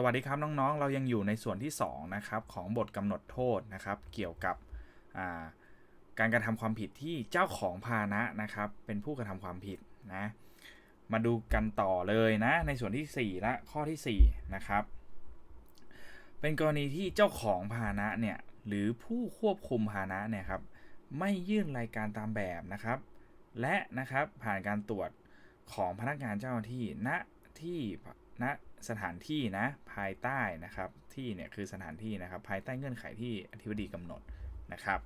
สวัสดีครับน้องๆ เรายังอยู่ในส่วนที่2นะครับของบทกำหนดโทษนะครับ เกี่ยวกับการกระทำความผิดที่เจ้าของพาหนะนะครับ เป็นผู้กระทำความผิดนะมาดูกันต่อเลยนะในส่วนที่4และข้อที่4นะครับเป็นกรณีที่เจ้าของพาหนะเนี่ยหรือผู้ควบคุมพาหนะเนี่ยครับไม่ยื่นรายการตามแบบนะครับ และนะครับผ่านการตรวจของพนักงานเจ้าหน้าที่ณที่ณ สถานที่นะภายใต้นะครับที่เนี่ยคือสถานที่นะครับภายใต้เงื่อนไขที่อธิบดีกำหนดนะครับ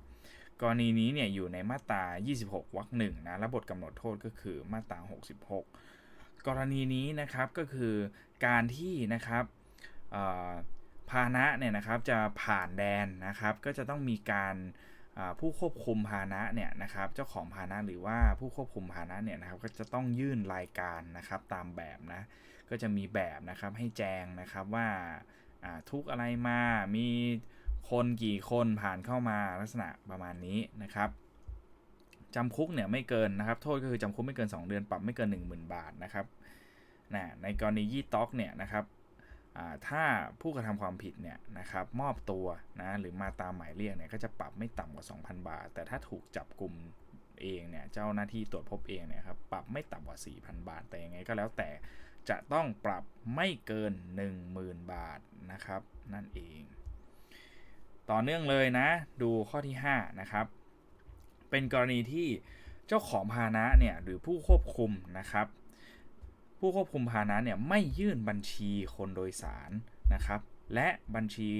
กรณีนี้เนี่ยอยู่ในมาตรา 26 วรรคหนึ่งนะและบทกำหนดโทษก็คือมาตรา 66 กรณีนี้นะครับก็คือการที่นะครับพาหนะเนี่ยนะครับจะผ่านแดนนะครับก็จะต้องมีการ ผู้ควบคุมพานะเนี่ยนะครับเจ้าของพานะหรือว่าผู้ควบคุมพานะเนี่ยนะครับก็จะต้องยื่นรายการนะครับตามแบบนะก็จะมีแบบนะครับให้แจ้งนะครับว่าทุกอะไรมามีคนกี่คนผ่านเข้ามาลักษณะประมาณนี้นะครับจำคุกเนี่ยไม่เกินนะครับโทษก็คือจำคุกไม่เกิน 2 เดือนปรับไม่เกิน 10,000 บาทนะครับนะในกรณียี่ต็อกเนี่ยนะครับ ถ้าผู้กระทำความผิดเนี่ยนะครับมอบตัวนะหรือมาตามหมายเรียกเนี่ยก็จะปรับไม่ต่ำกว่า 2,000 บาท แต่ถ้าถูกจับกลุ่มเองเนี่ยเจ้าหน้าที่ตรวจพบเองเนี่ยครับปรับไม่ต่ำกว่า 4,000 บาท แต่ยังไงก็แล้วแต่จะต้องปรับไม่เกิน 10,000 บาทนะครับ นั่นเอง ต่อเนื่องเลยนะ ดูข้อที่ 5 นะครับ เป็นกรณีที่เจ้าของพาหนะเนี่ยหรือผู้ควบคุมนะครับ ผู้ควบคุมพาหนะเนี่ยไม่ยื่นบัญชีคนโดยสารนะครับ และบัญชี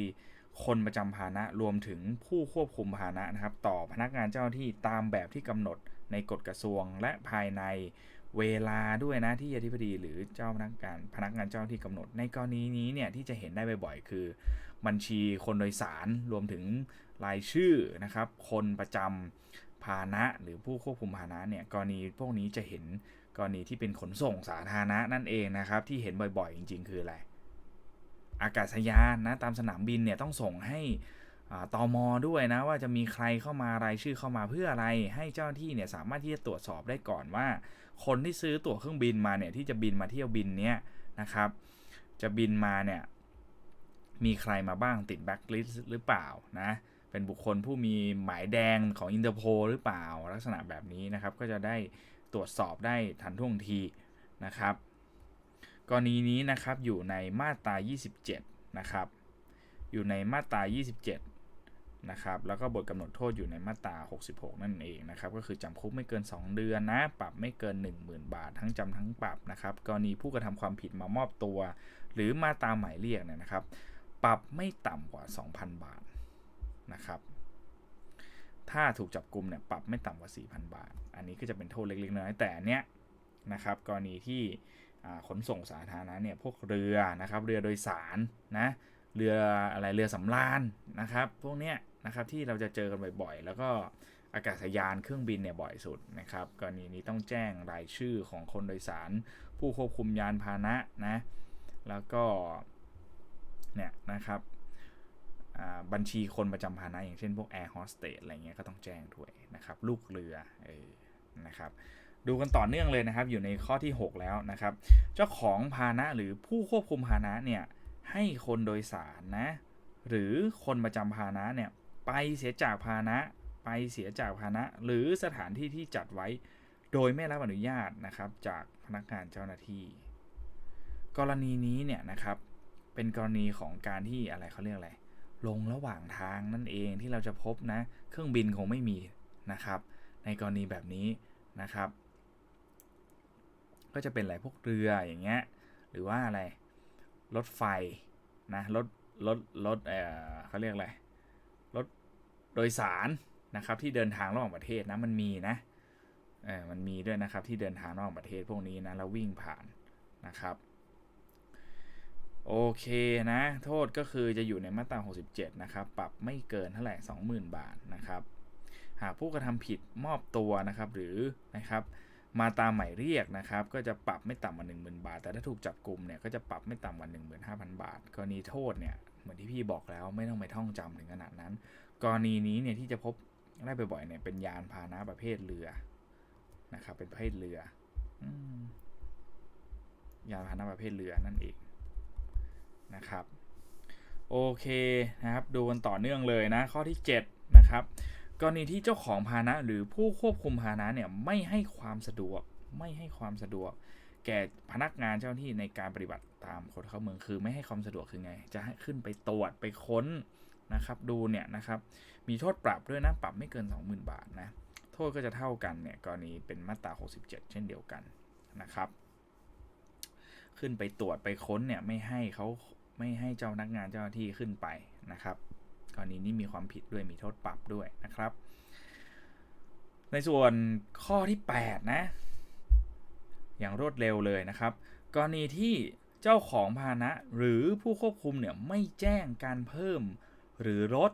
คนประจำพาหนะรวมถึงผู้ควบคุมพาหนะนะครับ ต่อพนักงานเจ้าที่ตามแบบที่กำหนดในกฎกระทรวงและภายในเวลาด้วยนะที่อธิบดีหรือเจ้าพนักงานพนักงานเจ้าที่กำหนด ในกรณีนี้เนี่ยที่จะเห็นได้บ่อยๆคือ บัญชีคนโดยสารรวมถึงรายชื่อนะครับ คนประจำพานะหรือผู้ควบคุมพานะเนี่ยกรณีพวกนี้จะเห็น กรณีที่เป็นขนส่งสาธารณะนั่นเองนะครับ ที่เห็นบ่อยๆ จริง ๆ คืออะไร อากาศยานนะตามสนามบินเนี่ยต้องส่งให้ตอมอด้วยนะว่าจะมีใครเข้ามารายชื่อเข้ามาเพื่ออะไร ให้เจ้าหน้าที่เนี่ยสามารถที่จะตรวจสอบได้ก่อนว่า คนที่ซื้อตั๋วเครื่องบินมาเนี่ยที่จะบินมาเที่ยวบินเนี้ยนะครับ จะบินมาเนี่ยมีใครมาบ้างติดแบ็คลิสต์หรือเปล่านะเป็นบุคคลผู้มีหมายแดงของอินเตอร์โพหรือเปล่าลักษณะแบบนี้นะครับก็จะได้ ตรวจสอบได้ทันท่วงทีนะครับ กรณีนี้นะครับอยู่ในมาตรา 27 นะครับ อยู่ในมาตรา 27 นะครับ แล้วก็บทกำหนดโทษอยู่ในมาตรา 66 นั่นเองนะครับ ก็คือจำคุกไม่เกิน 2 เดือนนะ ปรับไม่เกิน 10,000 บาท ทั้งจำทั้งปรับนะครับ กรณีผู้กระทำความผิดมามอบตัว หรือมาตามหมายเรียกเนี่ยนะครับ ปรับไม่ต่ำกว่า 2,000 บาทนะครับ ถ้าถูกจับกลุ่มเนี่ยปรับไม่ต่ำกว่า 4,000 บาท อันนี้ก็จะเป็นโทษเล็กๆน้อยแต่เนี้ยนะครับกรณีที่ขนส่งสาธารณะเนี่ยพวกเรือนะครับเรือโดยสารนะเรืออะไรเรือสำราญนะครับ พวกเนี้ยนะครับที่เราจะเจอกันบ่อยๆ แล้วก็อากาศยานเครื่องบินเนี่ยบ่อยสุดนะครับกรณีนี้ต้องแจ้งรายชื่อของคนโดยสาร ผู้ควบคุมยานพาหนะนะแล้วก็เนี่ยนะครับ บัญชีคนประจำพานะอย่างเช่นพวกแอร์โฮสเตสอะไรเงี้ยก็ต้องแจ้งด้วยนะครับ ลูกเรือเออนะครับดูกันต่อเนื่องเลยนะครับ อยู่ในข้อที่ 6 แล้วนะครับ เจ้าของพาหนะหรือผู้ควบคุมพาหนะเนี่ยให้คนโดยสารนะหรือคนประจำพาหนะเนี่ยไปเสียจากพานะ ไปเสียจากพานะ หรือสถานที่ที่จัดไว้ โดยไม่รับอนุญาตนะครับ จากพนักงานเจ้าหน้าที่ กรณีนี้เนี่ยนะครับเป็นกรณีของการที่อะไรเขาเรียกอะไร ลงระหว่างทางนั่นเองที่เราจะพบนะ เครื่องบินคงไม่มีนะครับ ในกรณีแบบนี้นะครับ ก็จะเป็นอะไรพวกเรืออย่างเงี้ยหรือว่าอะไรรถไฟนะรถรถรถเออเขาเรียกอะไรรถโดยสารนะครับที่เดินทางระหว่างประเทศนะมันมีนะเออมันมีด้วยนะครับที่เดินทางระหว่างประเทศพวกนี้นะแล้ววิ่งผ่านนะครับ โอเคนะ โทษก็คือจะอยู่ในมาตรา 67 นะครับ ปรับไม่เกินเท่าไหร่ 20,000 บาทนะครับ หากผู้กระทำผิดมอบตัวนะครับ หรือนะครับมาตามหมายเรียกนะครับ ก็จะปรับไม่ต่ำกว่า 10,000 บาท แต่ถ้าถูกจับกลุ่มเนี่ยก็จะปรับไม่ต่ำกว่า 15,000 บาท กรณีโทษเนี่ยเหมือนที่พี่บอกแล้วไม่ต้องไปท่องจำถึงขนาดนั้น กรณีนี้เนี่ยที่จะพบได้บ่อยๆเนี่ยเป็นยานพาหนะประเภทเรือนะครับ เป็นประเภทเรือ ยานพาหนะประเภทเรือนั่นเอง นะครับ โอเคนะครับดูกันต่อเนื่องเลยนะ ข้อที่ 7 นะครับกรณีที่เจ้าของพาหนะหรือผู้ควบคุมพาหนะเนี่ยไม่ให้ความสะดวกไม่ให้ความสะดวก แก่พนักงานเจ้าหน้าที่ในการปฏิบัติตามกฎเข้าเมืองคือ ไม่ให้ความสะดวกคือไง จะให้ขึ้นไปตรวจไปค้นนะครับ ดูเนี่ยนะครับ มีโทษปรับด้วยนะปรับไม่เกิน 20,000 บาทนะโทษก็จะเท่ากันเนี่ยกรณีเป็นมาตรา 67 เช่นเดียวกันนะครับ ขึ้นไปตรวจไปค้นเนี่ยไม่ให้เขา ไม่ให้เจ้านักงานเจ้าหน้าที่ขึ้นไปนะครับกรณีนี้มีความผิดด้วยมีโทษปรับด้วยนะครับ ในส่วนข้อที่ 8 นะ อย่างรวดเร็วเลยนะครับ กรณีที่เจ้าของพาหนะหรือผู้ควบคุมเนี่ยไม่แจ้งการเพิ่มหรือลด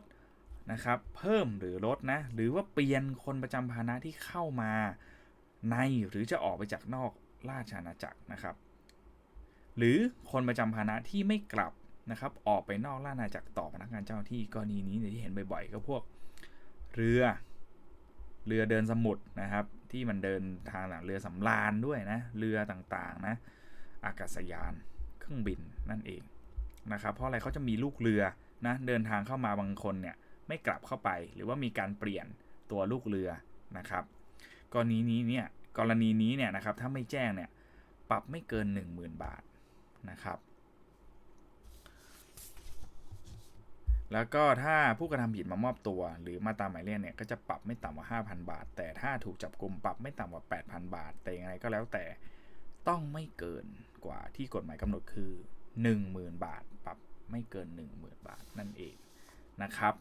นะครับ เพิ่มหรือลดนะ หรือว่าเปลี่ยนคนประจำพาหนะที่เข้ามาในหรือจะออกไปจากนอกราชอาณาจักรนะครับ หรือคนประจำพานะที่ไม่กลับนะครับออกไปนอกราชอาณาจักรต่อพนักงานเจ้าหน้าที่กรณีนี้ที่เห็นบ่อยๆก็พวกเรือเรือเดินสมุทรนะครับ ที่มันเดินทางหลังเรือสำราญด้วยนะเรือต่างๆนะอากาศยานเครื่องบินนั่นเองนะครับเพราะอะไรเขาจะมีลูกเรือนะเดินทางเข้ามาบางคนเนี่ยไม่กลับเข้าไปหรือว่ามีการเปลี่ยนตัวลูกเรือนะครับ กรณีนี้เนี่ยกรณีนี้เนี่ยนะครับถ้าไม่แจ้งเนี่ยปรับไม่เกิน 10,000 บาท นะครับ แล้วก็ถ้าผู้กระทำผิดมามอบตัว หรือมาตามหมายเรียกเนี่ยก็จะปรับไม่ต่ำกว่า 5,000 บาท แต่ถ้าถูกจับกลุ่มปรับไม่ต่ำกว่า 8,000 บาท แต่อย่างไรก็แล้วแต่ต้องไม่เกินกว่าที่กฎหมายกำหนดคือ 10,000 บาท ปรับไม่เกิน 10,000 บาทนั่นเองนะครับ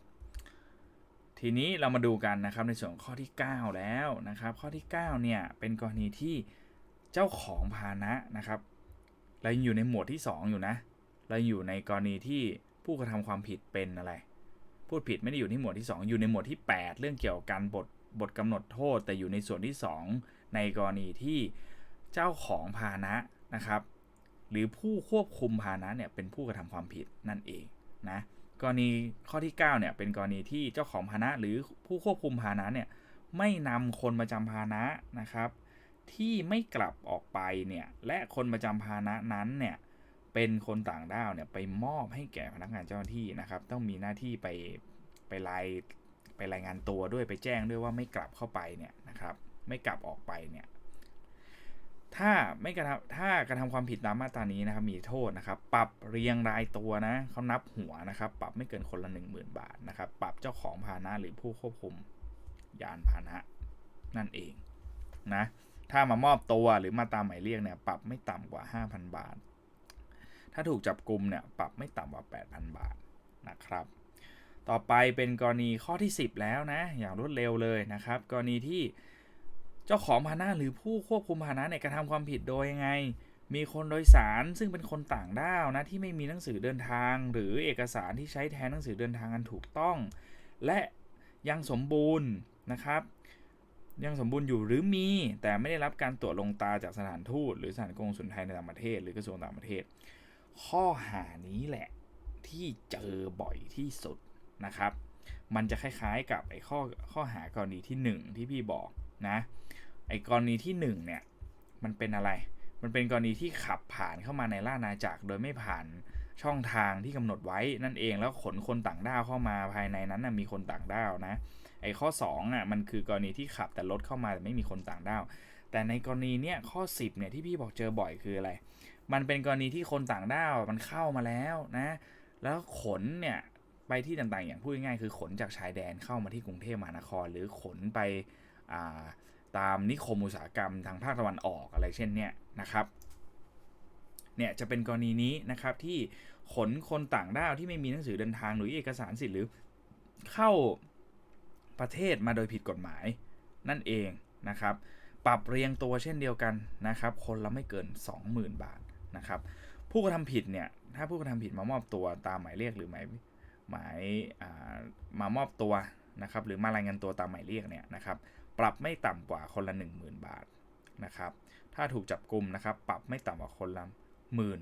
ทีนี้เรามาดูกันนะครับในส่วนข้อที่ 9 แล้วนะครับ ข้อที่ 9 เนี่ยเป็นกรณีที่เจ้าของพานะนะครับ เรายังอยู่ในหมวดที่ 2 อยู่นะ เราอยู่ในกรณีที่ผู้กระทำความผิดเป็นอะไร พูดผิดไม่ได้อยู่ที่หมวดที่ 2 อยู่ในหมวดที่ 8 เรื่องเกี่ยวกับการบทบทกำหนดโทษ แต่อยู่ในส่วนที่ 2 ในกรณีที่เจ้าของพาหนะนะครับ หรือผู้ควบคุมพาหนะเนี่ยเป็นผู้กระทำความผิดนั่นเองนะกรณีข้อที่9เนี่ยเป็นกรณีที่เจ้าของพาหนะหรือผู้ควบคุมพาหนะเนี่ยไม่นำคนประจำพาหนะนะครับ ที่ไม่กลับออกไปเนี่ยและคนประจำพาหนะนั้นเนี่ยเป็นคนต่างด้าวเนี่ยไปมอบให้แก่พนักงานเจ้าหน้าที่นะครับ ต้องมีหน้าที่ไปไปรายไปรายงานตัวด้วยไปแจ้งด้วยว่าไม่กลับเข้าไปเนี่ยนะครับ ไม่กลับออกไปเนี่ยถ้าไม่กระทำถ้ากระทำความผิดตามมาตรานี้นะครับมีโทษนะครับ ปรับเรียงรายตัวนะเขานับหัวนะครับ ปรับไม่เกินคนละ 10,000 บาทนะครับ ปรับเจ้าของพาหนะหรือผู้ควบคุมยานพาหนะนั่นเองนะ ถ้ามามอบตัวหรือมาตามหมายเรียกเนี่ยปรับไม่ต่ำกว่า 5,000 บาท ถ้าถูกจับกลุ่มเนี่ยปรับไม่ต่ำกว่า 8,000 บาทนะครับ ต่อไปเป็นกรณีข้อที่ 10 แล้วนะ อย่างรวดเร็วเลยนะครับ กรณีที่เจ้าของพาหนะหรือผู้ควบคุมพาหนะเนี่ยกระทำความผิดโดยยังไง มีคนโดยสารซึ่งเป็นคนต่างด้าวนะที่ไม่มีหนังสือเดินทาง หรือเอกสารที่ใช้แทนหนังสือเดินทางอันถูกต้อง และยังสมบูรณ์นะครับ ยังสมบูรณ์อยู่หรือมีแต่ไม่ได้รับการตรวจลงตาจากสถานทูตหรือสถานกงสุลไทยในต่างประเทศ หรือกระทรวงต่างประเทศ ข้อหานี้แหละที่เจอบ่อยที่สุดนะครับ มันจะคล้ายๆกับไอ้ข้อข้อหากรณีที่ 1 ที่พี่บอกนะ ไอ้กรณีที่ 1 เนี่ย มันเป็นอะไร มันเป็นกรณีที่ขับผ่านเข้ามาในล่านาจักรโดยไม่ผ่านช่องทางที่กำหนดไว้นั่นเองแล้วขนคนต่างด้าวเข้ามาภายในนั้นนะมีคนต่างด้าวนะ ไอ้ข้อ2อะมันคือกรณีที่ขับแต่รถเข้ามาแต่ไม่มีคนต่างด้าว แต่ในกรณีเนี้ยข้อ 10เนี่ยที่พี่บอกเจอบ่อยคืออะไร มันเป็นกรณีที่คนต่างด้าวมันเข้ามาแล้วนะ แล้วขนเนี่ยไปที่ต่างๆ อย่างพูดง่ายๆคือขนจากชายแดนเข้ามาที่กรุงเทพมหานคร หรือขนไปาตามนิคมอุตสาหกรรมทางภาคตะวันออกอะไรเช่นเนี้ยนะครับเนี่ยจะเป็นกรณีนี้นะครับที่ขนคนต่างด้าวที่ไม่มีหนังสือเดินทางหรือเอกสารสิทธิ์หรือเข้า ประเทศมาโดยผิดกฎหมายนั่นเองนะครับ ปรับเรียงตัวเช่นเดียวกันนะครับ คนละไม่เกิน 20,000 บาทนะครับ ผู้กระทำผิดเนี่ย ถ้าผู้กระทำผิดมามอบตัวตามหมายเรียกหรือหมายหมายมามอบตัวนะครับ หรือมารายงานตัวตามหมายเรียกเนี่ยนะครับ ปรับไม่ต่ำกว่าคนละ 10,000 บาทนะครับ ถ้าถูกจับกลุ่มนะครับ ปรับไม่ต่ำกว่าคนละ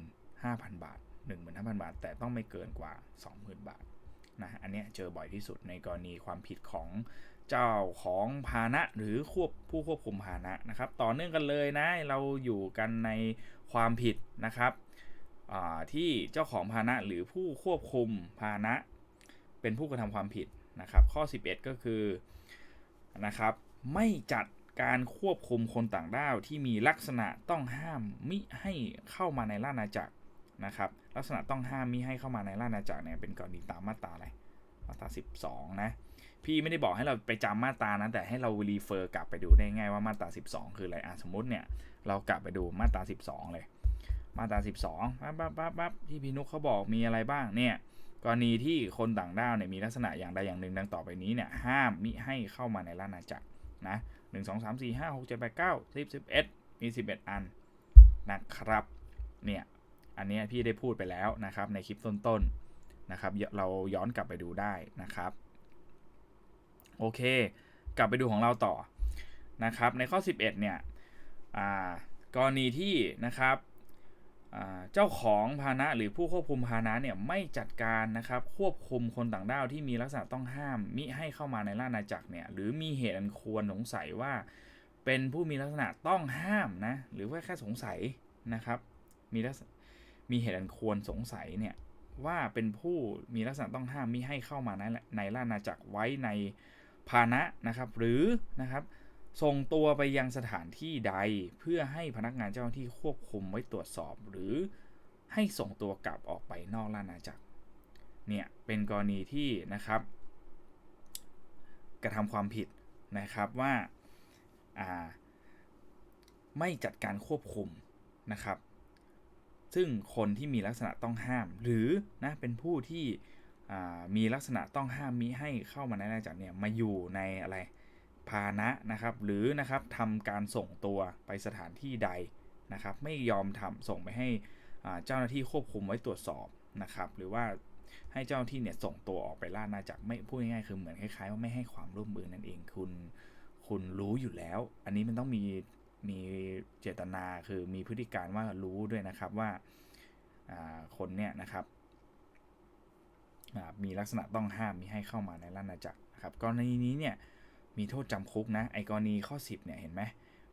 15,000 บาท 15,000 บาท แต่ต้องไม่เกินกว่า 20,000 บาท นะอันนี้เจอบ่อยที่สุดในกรณีความผิดของเจ้าของพาหนะหรือควบผู้ควบคุมพาหนะนะครับต่อเนื่องกันเลยนะเราอยู่กันในความผิดนะครับที่เจ้าของพาหนะหรือผู้ควบคุมพาหนะ เป็นผู้กระทำความผิดนะครับ ข้อ 11 ก็คือนะครับไม่จัดการควบคุมคนต่างด้าวที่มีลักษณะต้องห้ามมิให้เข้ามาในราชอาณาจักร นะครับลักษณะต้องห้ามมิให้เข้ามาในราชอาณาจักรเนี่ยเป็นกรณีตามมาตราอะไรมาตรา 12 นะ พี่ไม่ได้บอกให้เราไปจำมาตรานะ แต่ให้เรารีเฟอร์กลับไปดูได้ง่ายว่ามาตรา 12 คืออะไรอะสมมติเนี่ย เรากลับไปดูมาตรา 12 เลย มาตรา 12ปั๊บปั๊บปั๊บปั๊บที่พี่นุกเขาบอกมีอะไรบ้างเนี่ยกรณีที่คนต่างด้าวเนี่ยมีลักษณะอย่างใดอย่างหนึ่งดังต่อไปนี้เนี่ยห้ามมิให้เข้ามาในราชอาณาจักรนะหนึ่งสองสามสี่ห้าหกเจ็ดแปดเก้าสิบสิบเอ็ดมีสิบเอ็ดอันนะครับเนี่ย อันนี้พี่ได้พูดไปแล้วนะครับในคลิปต้นๆนะครับ เราย้อนกลับไปดูได้นะครับ โอเค กลับไปดูของเราต่อนะครับ ในข้อ 11 เนี่ยกรณีที่นะครับเจ้าของพาหนะหรือผู้ควบคุมพาหนะเนี่ยไม่จัดการนะครับควบคุมคนต่างด้าวที่มีลักษณะต้องห้าม มิให้เข้ามาในราชอาณาจักรเนี่ยหรือมีเหตุอันควรสงสัยว่า เป็นผู้มีลักษณะต้องห้ามนะหรือว่าแค่สงสัยนะครับ มีลักษณะ มีเหตุอันควรสงสัยเนี่ยว่าเป็นผู้มีลักษณะต้องห้ามมิให้เข้ามาในในราชอาณาจักรไว้ในพาหนะนะครับหรือนะครับส่งตัวไปยังสถานที่ใดเพื่อให้พนักงานเจ้าหน้าที่ควบคุมไว้ตรวจสอบ หรือให้ส่งตัวกลับออกไปนอกราชอาณาจักรเนี่ยเป็นกรณีที่นะครับ กระทำความผิดนะครับว่าไม่จัดการควบคุมนะครับ ซึ่งคนที่มีลักษณะต้องห้าม หรือนะเป็นผู้ที่มีลักษณะต้องห้ามมิให้เข้ามาในราชอาณาจักรเนี่ยมาอยู่ในอะไรพานะนะครับ หรือนะครับทำการส่งตัวไปสถานที่ใดนะครับ ไม่ยอมทำส่งไปให้เจ้าหน้าที่ควบคุมไว้ตรวจสอบนะครับ หรือว่าให้เจ้าหน้าที่เนี่ยส่งตัวออกไปล่านาจากไม่พูดง่ายๆคือเหมือนคล้ายๆว่าไม่ให้ความร่วมมือนั่นเองคุณคุณรู้อยู่แล้ว อันนี้มันต้องมี มีเจตนาคือมีพฤติการว่ารู้ด้วยนะครับว่าคนเนี่ยนะครับมีลักษณะต้องห้ามมีให้เข้ามาในราชอาณาจักรนะครับกรณีนี้เนี่ยมีโทษจำคุกนะไอกรณีข้อ 10เนี่ยเห็นไหม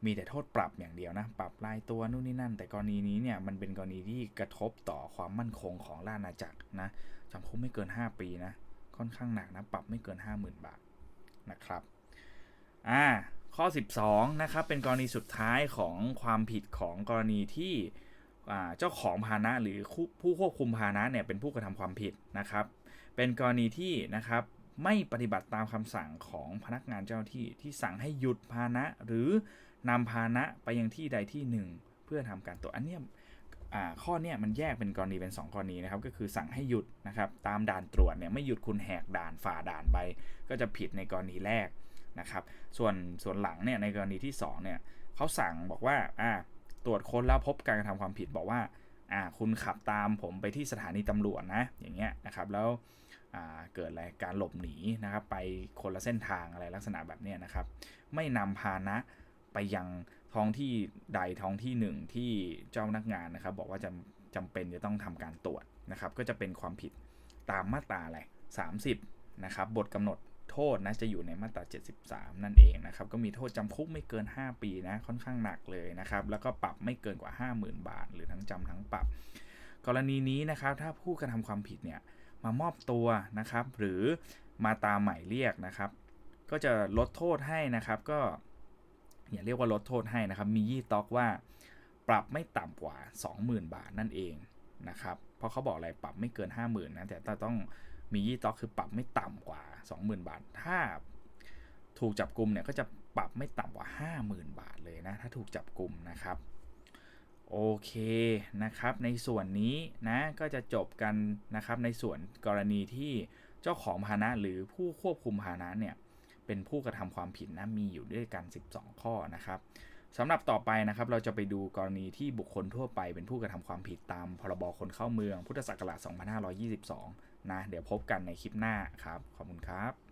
มีแต่โทษปรับอย่างเดียวนะปรับรายตัวนู่นนี่นั่น แต่กรณีนี้เนี่ยมันเป็นกรณีที่กระทบต่อความมั่นคงของราชอาณาจักรนะจำคุกไม่เกิน 5 ปีนะค่อนข้างหนักนะปรับไม่เกิน 50,000 บาทนะครับอ่า ข้อ 12 นะครับ เป็นกรณีสุดท้ายของความผิดของกรณีที่เจ้าของพานะหรือผู้ควบคุมพานะเนี่ยเป็นผู้กระทำความผิดนะครับ เป็นกรณีที่นะครับไม่ปฏิบัติตามคำสั่งของพนักงานเจ้าที่ที่สั่งให้หยุดพานะหรือนำพานะไปยังที่ใดที่หนึ่ง เพื่อทำการตรวจอันเนี้ยข้อเนี้ยมันแยกเป็นกรณีเป็น 2 กรณีนะครับ ก็คือสั่งให้หยุดนะครับตามด่านตรวจเนี่ยไม่หยุดคุณแหกด่านฝ่าด่านไป ก็จะผิดในกรณีแรก นะครับ ส่วนส่วนหลังเนี่ยในกรณีที่2เนี่ยเขาสั่งบอกว่าอ่าตรวจค้นแล้วพบการกระทำความผิดบอกว่าอ่าคุณขับตามผมไปที่สถานีตำรวจนะอย่างเงี้ยนะครับแล้วเกิดอะไรการหลบหนีนะครับไปคนละเส้นทางอะไรลักษณะแบบนี้นะครับ ไม่นำพานะไปยังท้องที่ใดท้องที่หนึ่งที่เจ้าพนักงานนะครับ บอกว่าจำจำเป็นจะต้องทำการตรวจนะครับ ก็จะเป็นความผิดตามมาตราอะไร30 นะครับ บทกำหนด โทษนะจะอยู่ในมาตรา 73 นั่นเองนะครับ ก็มีโทษจำคุกไม่เกิน 5 ปีนะ ค่อนข้างหนักเลยนะครับ แล้วก็ปรับไม่เกินกว่า 50,000 บาท หรือทั้งจำทั้งปรับ กรณีนี้นะครับ ถ้าผู้กระทำความผิดเนี่ย มามอบตัวนะครับ หรือมาตามหมายเรียกนะครับ ก็จะลดโทษให้นะครับ ก็อย่าเรียกว่าลดโทษให้นะครับ มียี่ต็อกว่า ปรับไม่ต่ำกว่า 20,000 บาทนั่นเองนะครับ เพราะเขาบอกอะไรปรับไม่เกิน 50,000นะ แต่ต้อง มียี่ต็อกคือปรับไม่ต่ำกว่า 20,000 บาท ถ้าถูกจับกลุ่มเนี่ยก็จะปรับไม่ต่ำกว่า 50,000 บาทเลยนะ ถ้าถูกจับกลุ่มนะครับ โอเคนะครับ ในส่วนนี้นะก็จะจบกันนะครับในส่วนกรณีที่เจ้าของพานะหรือผู้ควบคุมพานะเนี่ยเป็นผู้กระทำความผิดนะมีอยู่ด้วยกัน 12 ข้อนะครับ สำหรับต่อไปนะครับเราจะไปดูกรณีที่บุคคลทั่วไปเป็นผู้กระทำความผิดตามพรบคนเข้าเมืองพุทธศักราช 2522 นะ เดี๋ยวพบกันในคลิปหน้าครับ ขอบคุณครับ